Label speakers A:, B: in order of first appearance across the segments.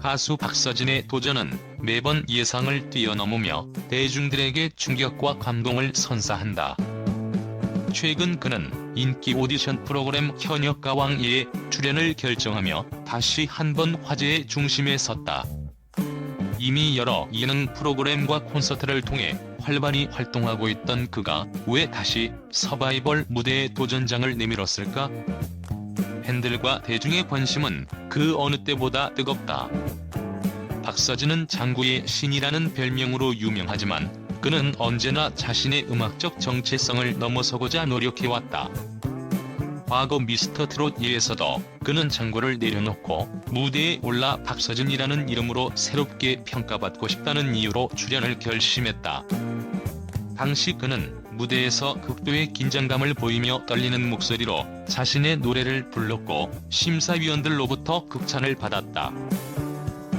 A: 가수 박서진의 도전은 매번 예상을 뛰어넘으며 대중들에게 충격과 감동을 선사한다. 최근 그는 인기 오디션 프로그램 현역가왕2에 출연을 결정하며 다시 한번 화제의 중심에 섰다. 이미 여러 예능 프로그램과 콘서트를 통해 활발히 활동하고 있던 그가 왜 다시 서바이벌 무대에 도전장을 내밀었을까? 팬들과 대중의 관심은 그 어느 때보다 뜨겁다. 박서진은 장구의 신이라는 별명으로 유명하지만 그는 언제나 자신의 음악적 정체성을 넘어서고자 노력해왔다. 과거 미스터 트롯 예에서도 그는 장구를 내려놓고 무대에 올라 박서진이라는 이름으로 새롭게 평가받고 싶다는 이유로 출연을 결심했다. 당시 그는 무대에서 극도의 긴장감을 보이며 떨리는 목소리로 자신의 노래를 불렀고 심사위원들로부터 극찬을 받았다.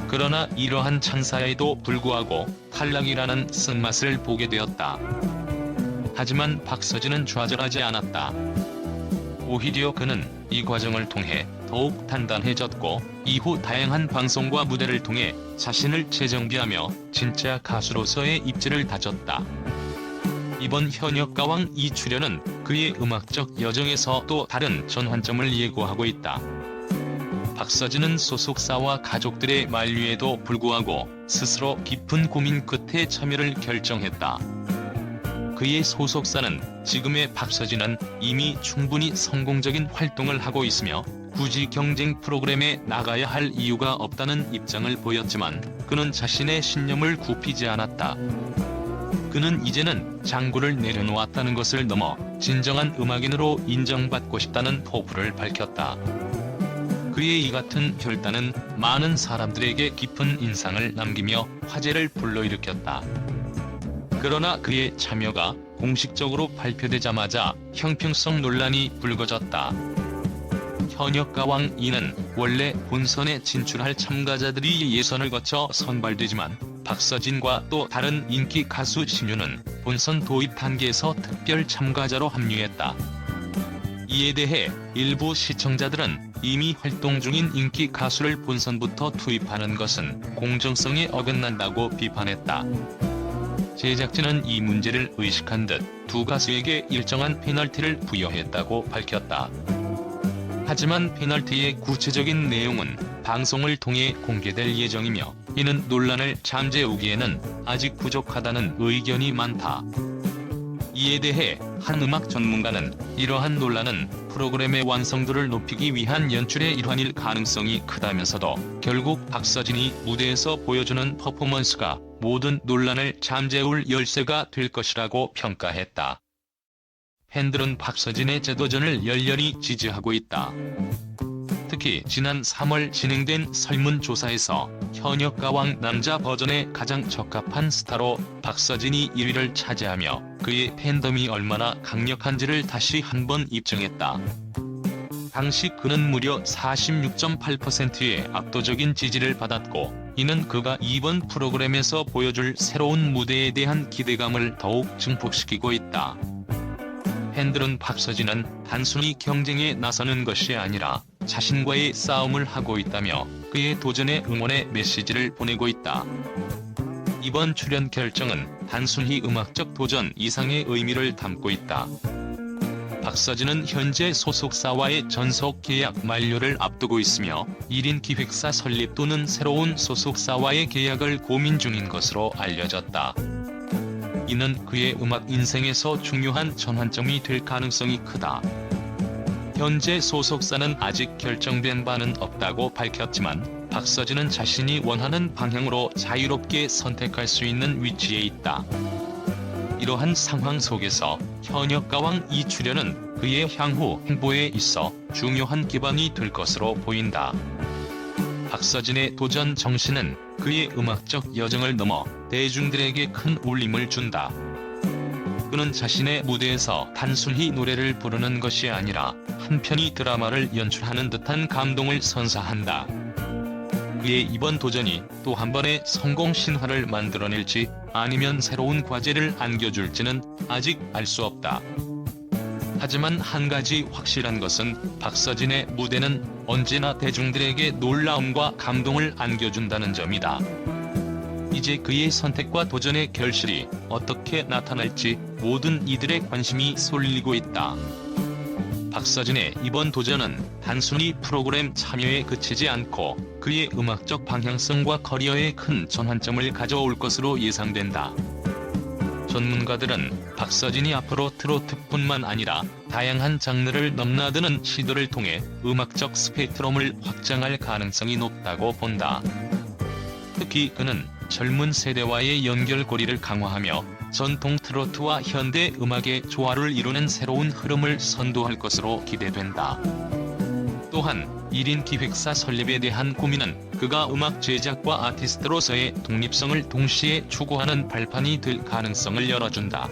A: 그러나 이러한 찬사에도 불구하고 탈락이라는 쓴맛을 보게 되었다. 하지만 박서진은 좌절하지 않았다. 오히려 그는 이 과정을 통해 더욱 단단해졌고 이후 다양한 방송과 무대를 통해 자신을 재정비하며 진짜 가수로서의 입지를 다졌다. 이번 현역 가왕 이 출연은 그의 음악적 여정에서 또 다른 전환점을 예고하고 있다. 박서진은 소속사와 가족들의 만류에도 불구하고 스스로 깊은 고민 끝에 참여를 결정했다. 그의 소속사는 지금의 박서진은 이미 충분히 성공적인 활동을 하고 있으며 굳이 경쟁 프로그램에 나가야 할 이유가 없다는 입장을 보였지만 그는 자신의 신념을 굽히지 않았다. 그는 이제는 장구를 내려놓았다는 것을 넘어 진정한 음악인으로 인정받고 싶다는 포부를 밝혔다. 그의 이 같은 결단은 많은 사람들에게 깊은 인상을 남기며 화제를 불러일으켰다. 그러나 그의 참여가 공식적으로 발표되자마자 형평성 논란이 불거졌다. 현역가왕 이는 원래 본선에 진출할 참가자들이 예선을 거쳐 선발되지만 박서진과 또 다른 인기 가수 신유는 본선 도입 단계에서 특별 참가자로 합류했다. 이에 대해 일부 시청자들은 이미 활동 중인 인기 가수를 본선부터 투입하는 것은 공정성에 어긋난다고 비판했다. 제작진은 이 문제를 의식한 듯 두 가수에게 일정한 페널티를 부여했다고 밝혔다. 하지만 페널티의 구체적인 내용은 방송을 통해 공개될 예정이며 이는 논란을 잠재우기에는 아직 부족하다는 의견이 많다. 이에 대해 한 음악 전문가는 이러한 논란은 프로그램의 완성도를 높이기 위한 연출의 일환일 가능성이 크다면서도 결국 박서진이 무대에서 보여주는 퍼포먼스가 모든 논란을 잠재울 열쇠가 될 것이라고 평가했다. 팬들은 박서진의 재도전을 열렬히 지지하고 있다. 특히 지난 3월 진행된 설문조사에서 현역 가왕 남자 버전에 가장 적합한 스타로 박서진이 1위를 차지하며 그의 팬덤이 얼마나 강력한지를 다시 한번 입증했다. 당시 그는 무려 46.8%의 압도적인 지지를 받았고 이는 그가 이번 프로그램에서 보여줄 새로운 무대에 대한 기대감을 더욱 증폭시키고 있다. 팬들은 박서진은 단순히 경쟁에 나서는 것이 아니라 자신과의 싸움을 하고 있다며 그의 도전에 응원의 메시지를 보내고 있다. 이번 출연 결정은 단순히 음악적 도전 이상의 의미를 담고 있다. 박서진은 현재 소속사와의 전속 계약 만료를 앞두고 있으며 1인 기획사 설립 또는 새로운 소속사와의 계약을 고민 중인 것으로 알려졌다. 이는 그의 음악 인생에서 중요한 전환점이 될 가능성이 크다. 현재 소속사는 아직 결정된 바는 없다고 밝혔지만 박서진은 자신이 원하는 방향으로 자유롭게 선택할 수 있는 위치에 있다. 이러한 상황 속에서 현역 가왕 이 출연은 그의 향후 행보에 있어 중요한 기반이 될 것으로 보인다. 박서진의 도전 정신은 그의 음악적 여정을 넘어 대중들에게 큰 울림을 준다. 그는 자신의 무대에서 단순히 노래를 부르는 것이 아니라 한편의 드라마를 연출하는 듯한 감동을 선사한다. 그의 이번 도전이 또 한 번의 성공 신화를 만들어낼지 아니면 새로운 과제를 안겨줄지는 아직 알 수 없다. 하지만 한 가지 확실한 것은 박서진의 무대는 언제나 대중들에게 놀라움과 감동을 안겨준다는 점이다. 이제 그의 선택과 도전의 결실이 어떻게 나타날지 모든 이들의 관심이 쏠리고 있다. 박서진의 이번 도전은 단순히 프로그램 참여에 그치지 않고 그의 음악적 방향성과 커리어에 큰 전환점을 가져올 것으로 예상된다. 전문가들은 박서진이 앞으로 트로트뿐만 아니라 다양한 장르를 넘나드는 시도를 통해 음악적 스펙트럼을 확장할 가능성이 높다고 본다. 특히 그는 젊은 세대와의 연결고리를 강화하며 전통 트로트와 현대 음악의 조화를 이루는 새로운 흐름을 선도할 것으로 기대된다. 또한 1인 기획사 설립에 대한 고민은 그가 음악 제작과 아티스트로서의 독립성을 동시에 추구하는 발판이 될 가능성을 열어준다.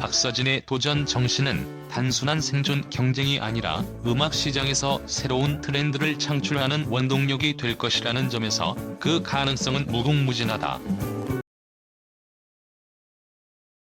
A: 박서진의 도전 정신은 단순한 생존 경쟁이 아니라 음악 시장에서 새로운 트렌드를 창출하는 원동력이 될 것이라는 점에서 그 가능성은 무궁무진하다.